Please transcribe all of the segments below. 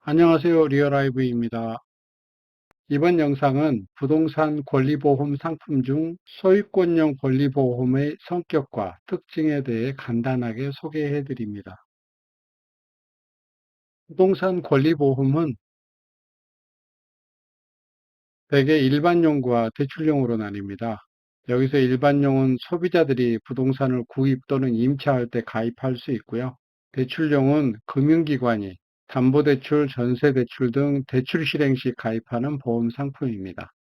안녕하세요. 리얼라이브입니다. 이번 영상은 부동산 권리보험 상품 중 소유권용 권리보험의 성격과 특징에 대해 간단하게 소개해 드립니다. 부동산 권리보험은 대개 일반용과 대출용으로 나뉩니다. 여기서 일반용은 소비자들이 부동산을 구입 또는 임차할 때 가입할 수 있고요. 대출용은 금융기관이 담보대출, 전세대출 등 대출 실행 시 가입하는 보험 상품입니다.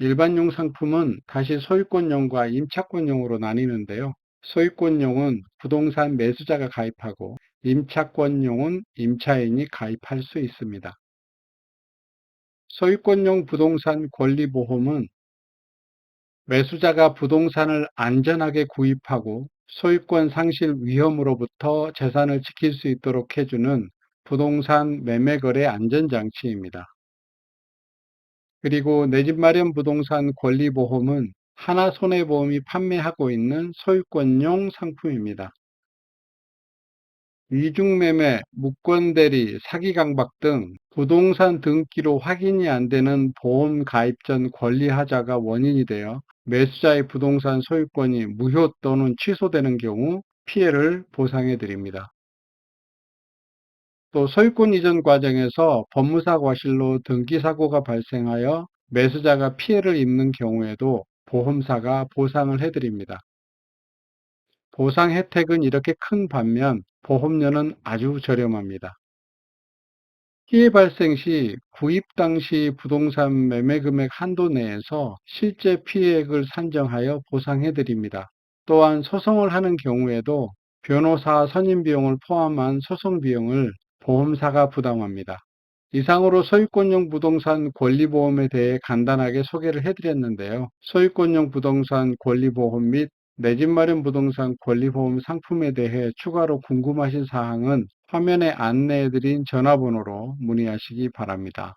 일반용 상품은 다시 소유권용과 임차권용으로 나뉘는데요. 소유권용은 부동산 매수자가 가입하고 임차권용은 임차인이 가입할 수 있습니다. 소유권용 부동산 권리보험은 매수자가 부동산을 안전하게 구입하고 소유권 상실 위험으로부터 재산을 지킬 수 있도록 해주는 부동산 매매거래 안전장치입니다. 그리고 내 집 마련 부동산 권리보험은 하나손해보험이 판매하고 있는 소유권용 상품입니다. 위중매매, 무권대리, 사기강박 등 부동산 등기로 확인이 안 되는 보험 가입 전 권리하자가 원인이 되어 매수자의 부동산 소유권이 무효 또는 취소되는 경우 피해를 보상해 드립니다. 또 소유권 이전 과정에서 법무사 과실로 등기사고가 발생하여 매수자가 피해를 입는 경우에도 보험사가 보상을 해드립니다. 보상 혜택은 이렇게 큰 반면 보험료는 아주 저렴합니다. 피해 발생 시 구입 당시 부동산 매매 금액 한도 내에서 실제 피해액을 산정하여 보상해 드립니다. 또한 소송을 하는 경우에도 변호사 선임 비용을 포함한 소송 비용을 보험사가 부담합니다. 이상으로 소유권용 부동산 권리보험에 대해 간단하게 소개를 해드렸는데요. 소유권용 부동산 권리보험 및 내 집 마련 부동산 권리보험 상품에 대해 추가로 궁금하신 사항은 화면에 안내해드린 전화번호로 문의하시기 바랍니다.